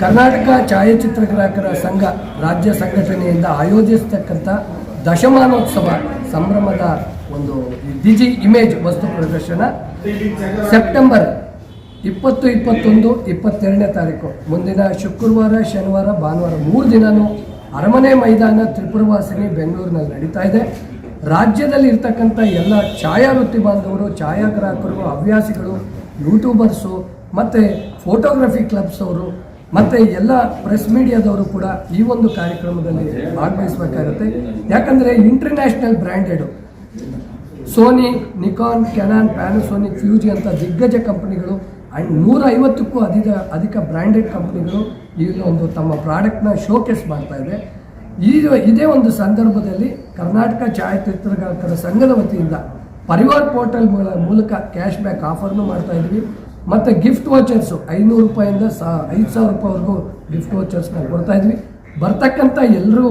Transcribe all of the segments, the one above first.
ಕರ್ನಾಟಕ ಛಾಯಾಚಿತ್ರಗ್ರಾಹಕರ ಸಂಘ ರಾಜ್ಯ ಸಂಘಟನೆಯಿಂದ ಆಯೋಜಿಸತಕ್ಕಂಥ ದಶಮಾನೋತ್ಸವ ಸಂಭ್ರಮದ ಒಂದು ಡಿಜಿ ಇಮೇಜ್ ವಸ್ತು ಪ್ರದರ್ಶನ ಸೆಪ್ಟೆಂಬರ್ ಇಪ್ಪತ್ತು, ಇಪ್ಪತ್ತೊಂದು, ಇಪ್ಪತ್ತೆರಡನೇ ತಾರೀಕು. ಮುಂದಿನ ಶುಕ್ರವಾರ, ಶನಿವಾರ, ಭಾನುವಾರ ಮೂರು ದಿನವೂ ಅರಮನೆ ಮೈದಾನ ತ್ರಿಪುರವಾಸಿನಿ ಬೆಂಗಳೂರಿನಲ್ಲಿ ನಡೀತಾ ಇದೆ. ರಾಜ್ಯದಲ್ಲಿ ಇರ್ತಕ್ಕಂಥ ಎಲ್ಲ ಛಾಯಾವೃತ್ತಿ ಬಾಂಧವರು, ಛಾಯಾಗ್ರಾಹಕರು, ಹವ್ಯಾಸಿಗಳು ಯೂಟ್ಯೂಬರ್ಸು ಮತ್ತು ಫೋಟೋಗ್ರಫಿ ಕ್ಲಬ್ಸ್ ಅವರು ಮತ್ತು ಎಲ್ಲ ಪ್ರೆಸ್ ಮೀಡಿಯಾದವರು ಕೂಡ ಈ ಒಂದು ಕಾರ್ಯಕ್ರಮದಲ್ಲಿ ಭಾಗವಹಿಸಬೇಕಾಗುತ್ತೆ ಯಾಕಂದರೆ international branded Sony Nikon Canon Panasonic Fuji ಅಂತ ದಿಗ್ಗಜ ಕಂಪನಿಗಳು ಆ್ಯಂಡ್ ನೂರ ಐವತ್ತಕ್ಕೂ ಅಧಿಕ ಅಧಿಕ ಬ್ರ್ಯಾಂಡೆಡ್ ಕಂಪನಿಗಳು ಈ ಒಂದು ತಮ್ಮ ಪ್ರಾಡಕ್ಟ್ನ ಶೋಕೇಸ್ ಮಾಡ್ತಾ ಇದೆ ಈ ಇದೇ ಒಂದು ಸಂದರ್ಭದಲ್ಲಿ ಕರ್ನಾಟಕ ಛಾಯಾಚಿತ್ರಗಾರರ ಸಂಘದ ವತಿಯಿಂದ ಪರಿವಾರ್ ಪೋರ್ಟಲ್ ಮೂಲಕ ಕ್ಯಾಶ್ ಬ್ಯಾಕ್ ಆಫರ್ನು ಮಾಡ್ತಾ ಇದ್ವಿ. ಮತ್ತು ಗಿಫ್ಟ್ ವಾಚರ್ಸು ಐನೂರು ರೂಪಾಯಿಂದ ಸಾ, ಐದು ಸಾವಿರ ರೂಪಾಯಿವರೆಗೂ ಗಿಫ್ಟ್ ವಾಚರ್ಸ್ನ ಕೊಡ್ತಾ ಇದ್ವಿ. ಬರ್ತಕ್ಕಂಥ ಎಲ್ಲರೂ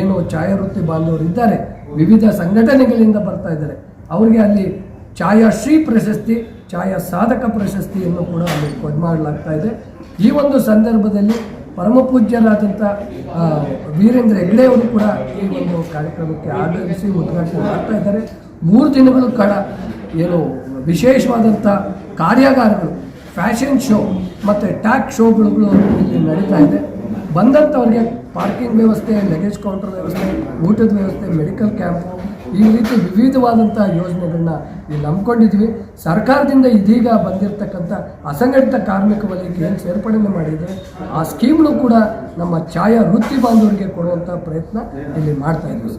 ಏನು ಛಾಯಾವೃತ್ತಿ ಬಾಂಧವರು ಇದ್ದಾರೆ, ವಿವಿಧ ಸಂಘಟನೆಗಳಿಂದ ಬರ್ತಾ ಇದ್ದಾರೆ. ಅವರಿಗೆ ಅಲ್ಲಿ ಛಾಯಾ ಶ್ರೀ ಪ್ರಶಸ್ತಿ, ಛಾಯಾ ಸಾಧಕ ಪ್ರಶಸ್ತಿಯನ್ನು ಕೂಡ ಅಲ್ಲಿ ಕೊಡ್ ಮಾಡಲಾಗ್ತಾ ಇದೆ. ಈ ಒಂದು ಸಂದರ್ಭದಲ್ಲಿ ಪರಮಪೂಜ್ಯರಾದಂಥ ವೀರೇಂದ್ರ ಹೆಗ್ಡೆಯವರು ಕೂಡ ಈ ಒಂದು ಕಾರ್ಯಕ್ರಮಕ್ಕೆ ಆಗಮಿಸಿ ಉದ್ಘಾಟನೆ ಮಾಡ್ತಾ ಇದ್ದಾರೆ. ಮೂರು ದಿನಗಳು ಕಾಲ ಏನು ವಿಶೇಷವಾದಂಥ ಕಾರ್ಯಾಗಾರಗಳು, ಫ್ಯಾಷನ್ ಶೋ ಮತ್ತು ಟ್ಯಾಕ್ ಶೋಗಳು ಇಲ್ಲಿ ನಡೀತಾ ಇದೆ. ಬಂದಂಥವ್ರಿಗೆ ಪಾರ್ಕಿಂಗ್ ವ್ಯವಸ್ಥೆ ಲಗೇಜ್ ಕೌಂಟರ್ ವ್ಯವಸ್ಥೆ, ಊಟದ ವ್ಯವಸ್ಥೆ ಮೆಡಿಕಲ್ ಕ್ಯಾಂಪು ಈ ರೀತಿ ವಿವಿಧವಾದಂಥ ಯೋಜನೆಗಳನ್ನ ಇಲ್ಲಿ ನಂಬ್ಕೊಂಡಿದ್ವಿ ಸರ್ಕಾರದಿಂದ ಇದೀಗ ಬಂದಿರತಕ್ಕಂಥ ಅಸಂಘಟಿತ ಕಾರ್ಮಿಕ ವಲಯಕ್ಕೆ ಏನು ಸೇರ್ಪಡೆ ಮಾಡಿದರೆ ಆ ಸ್ಕೀಮ್ನು ಕೂಡ ನಮ್ಮ ಛಾಯಾ ವೃತ್ತಿ ಬಾಂಧವರಿಗೆ ಕೊಡುವಂಥ ಪ್ರಯತ್ನ ಇಲ್ಲಿ ಮಾಡ್ತಾ ಇದ್ದೀವಿ